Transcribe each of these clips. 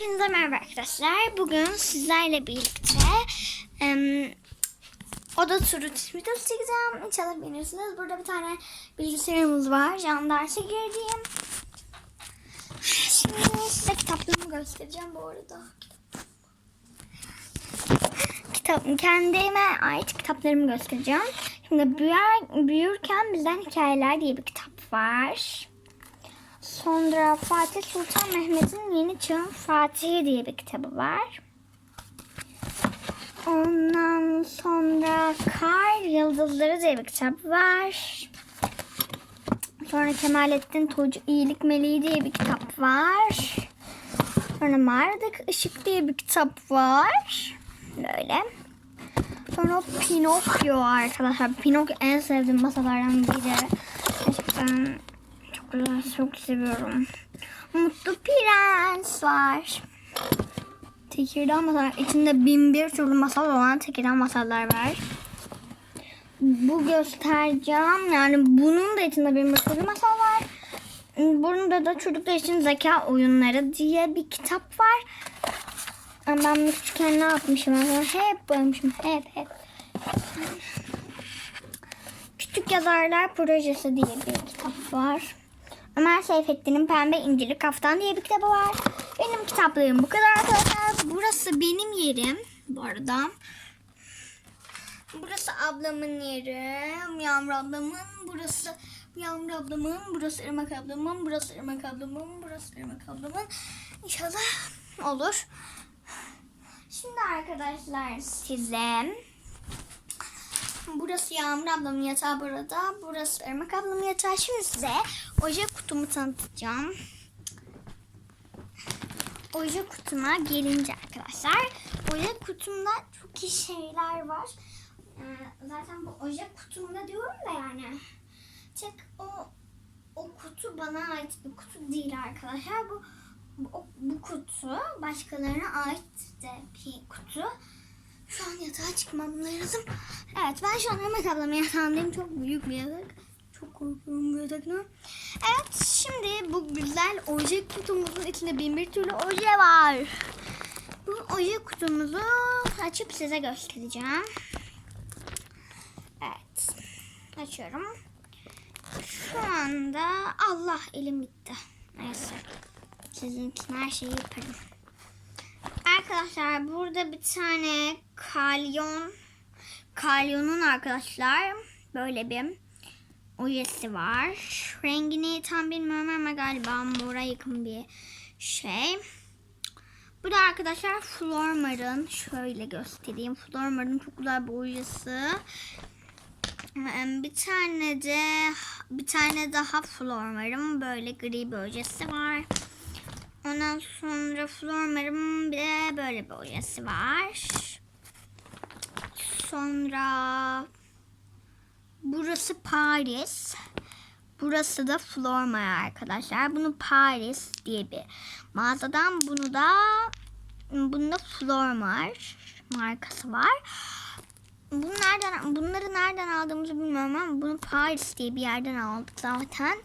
Hepinize merhaba arkadaşlar. Bugün sizlerle birlikte em, oda turu videosu çekeceğim. İnşallah beğenirsiniz. Burada bir tane bilgisayarımız var. Can derse girdiğim. Şimdi size kitaplarımı göstereceğim bu arada. Kitap, kendime ait kitaplarımı göstereceğim. Şimdi büyür, büyürken bizden hikayeler diye bir kitap var. Sonra Fatih Sultan Mehmet'in Yeni Çağın Fatihi diye bir kitabı var. Ondan sonra Kar Yıldızları diye bir kitap var. Sonra Kemalettin Tuğcu İyilik Meleği diye bir kitap var. Sonra Mağaradaki Işık diye bir kitap var. Böyle. Sonra Pinokyo arkadaşlar. Pinokyo en sevdiğim masalardan biri. Gerçekten çok güzel, çok seviyorum. Mutlu Prens var. Tekirdağ masalar. İçinde bin bir türlü masal olan Tekirdağ masallar var. Bu göstereceğim. Yani bunun da içinde bin bir türlü masal var. Bunda da çocuklar için zeka oyunları diye bir kitap var. Ben küçükken ne yapmışım? Hep boyamışım. Hep hep. Küçük Yazarlar Projesi diye bir kitap var. Ömer Seyfettin'in Pembe İncili Kaftan diye bir kitabı var. Benim kitaplığım bu kadar arkadaşlar. Burası benim yerim bu arada. Burası ablamın yeri. Yağmur ablamın. Burası Yağmur ablamın. Burası Irmak ablamın. Burası Irmak ablamın. Burası Irmak ablamın. İnşallah olur. Şimdi arkadaşlar size Burası Yağmur ablamın yatağı burada. Burası Irmak ablamın yatağı. Şimdi size oje kutumu tanıtacağım. Oje kutuma gelince arkadaşlar. Oje kutumda çok iyi şeyler var. Ee, zaten bu oje kutumda diyorum da yani. Tek o o kutu bana ait bir kutu değil arkadaşlar. Bu bu, bu kutu başkalarına ait de bir kutu. Yatağa çıkmam lazım. Evet ben şu an Irmak ablamın yatağındayım. Çok büyük bir yatak. Çok korkuyorum bu yataktan. Evet şimdi bu güzel oje kutumuzun içinde bin bir türlü oje var. Bu oje kutumuzu açıp size göstereceğim. Evet. Açıyorum. Şu anda Allah elim gitti. Neyse. Sizin için her şeyi yaparım. Arkadaşlar burada bir tane kalyon kalyonun arkadaşlar böyle bir ojesi var. Rengini tam bilmiyorum ama galiba mora yakın bir şey. Bu da arkadaşlar Flormar'ın şöyle göstereyim. Flormar'ın çok güzel bir. Ee, Bir tane de bir tane daha Flormar'ın böyle gri bir ojesi var. Ondan sonra Flormar'ın bir de böyle bir ojesi var. Sonra burası Paris. Burası da Flormar arkadaşlar. Bunu Paris diye bir mağazadan bunu da bunda Flormar markası var. Bunlardan bunları nereden aldığımızı bilmiyorum ama bunu Paris diye bir yerden aldık zaten.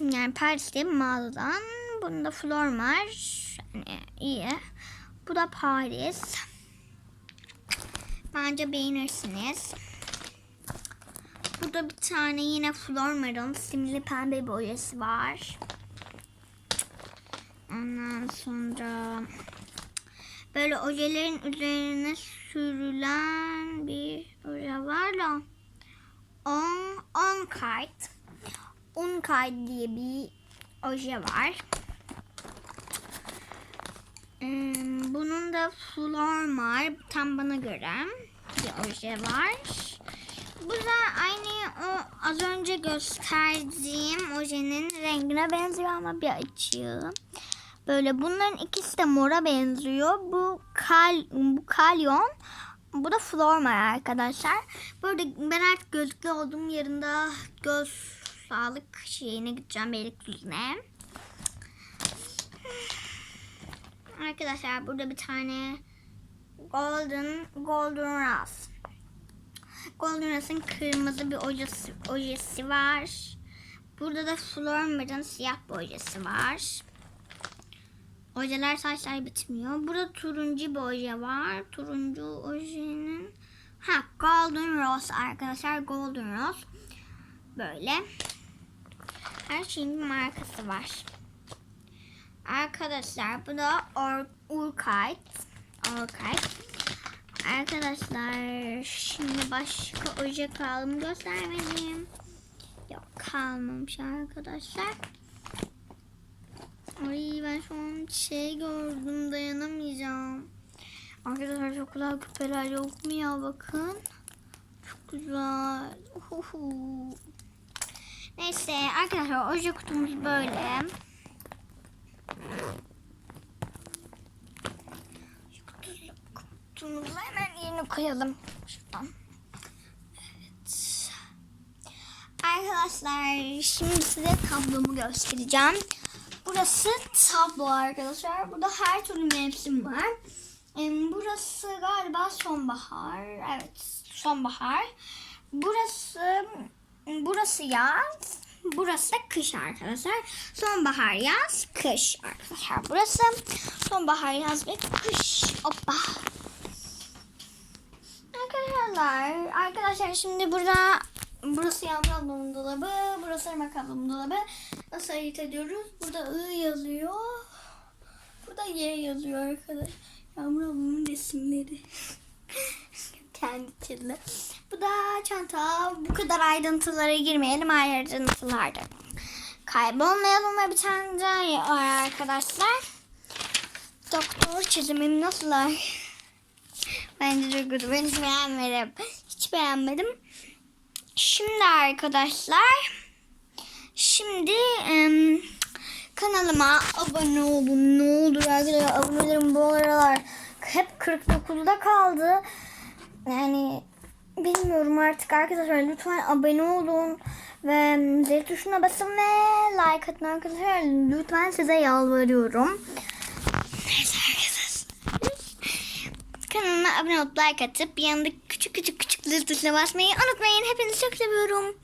Yani Paris diye bir mağazadan. Bunda Flormar. Yani iyi. Bu da Paris. Bence beğenirsiniz. Burada bir tane yine Flormar'ın simli pembe boyası var. Ondan sonra böyle ojelerin üzerine sürülen bir oje var da on, on kart. On kart diye bir oje var. Bunun da Flormar tam bana göre bir oje var. Bu da aynı o az önce gösterdiğim ojenin rengine benziyor ama bir açığı. Böyle bunların ikisi de mora benziyor. Bu kal bu kalyon, bu da Flormar arkadaşlar. Böyle ben artık gözlüklü olduğum yerinde göz sağlık şeyine gideceğim Beylikdüzü'ne. Arkadaşlar burada bir tane Golden Golden Rose. Golden Rose'un kırmızı bir ojesi, ojesi var. Burada da Flormar'ın siyah bir ojesi var. Ojeler saçlar bitmiyor. Burada turuncu bir oje var. Turuncu ojenin ha Golden Rose arkadaşlar. Golden Rose. Böyle. Her şeyin bir markası var. Arkadaşlar bu da Or Urkite. Urkite. Arkadaşlar şimdi başka oje kaldı mı göstermedim. Yok kalmamış arkadaşlar. Ay ben şu an şey gördüm dayanamayacağım. Arkadaşlar çok güzel küpeler yok mu ya bakın. Çok güzel. Uhuhu. Neyse arkadaşlar oje kutumuz böyle. Kutumuzu hemen yerine koyalım. Şuradan. Evet. Arkadaşlar şimdi size tablomu göstereceğim. Burası tablo arkadaşlar. Burada her türlü mevsim var. Burası galiba sonbahar. Evet sonbahar. Burası burası yaz. Burası kış arkadaşlar. Sonbahar, yaz, kış arkadaşlar. Burası sonbahar, yaz ve kış. Hoppa. Arkadaşlar, arkadaşlar şimdi burada burası Yağmur ablamın dolabı, burası Irmak ablamın dolabı. Nasıl ayırt ediyoruz? Burada I yazıyor. Burada Y yazıyor arkadaşlar. Yağmur ablamın resimleri. Kendi çizdi. Bu da çanta. Bu kadar ayrıntılara girmeyelim. Ayrıntılarda kaybolmayalım ve bir tane var arkadaşlar. Doktor çizimim nasıllar? Bence çok kötü. Ben hiç beğenmedim. Hiç beğenmedim. Şimdi arkadaşlar şimdi em, kanalıma abone olun. Ne olur arkadaşlar abonelerim bu aralar hep 49'da kaldı. Yani bilmiyorum artık arkadaşlar lütfen abone olun ve zil tuşuna basın ve like atın arkadaşlar. Lütfen size yalvarıyorum. Neyse arkadaşlar. Kanalıma abone olup like atıp yanındaki küçük küçük küçük zil tuşuna basmayı unutmayın. Hepinizi çok seviyorum.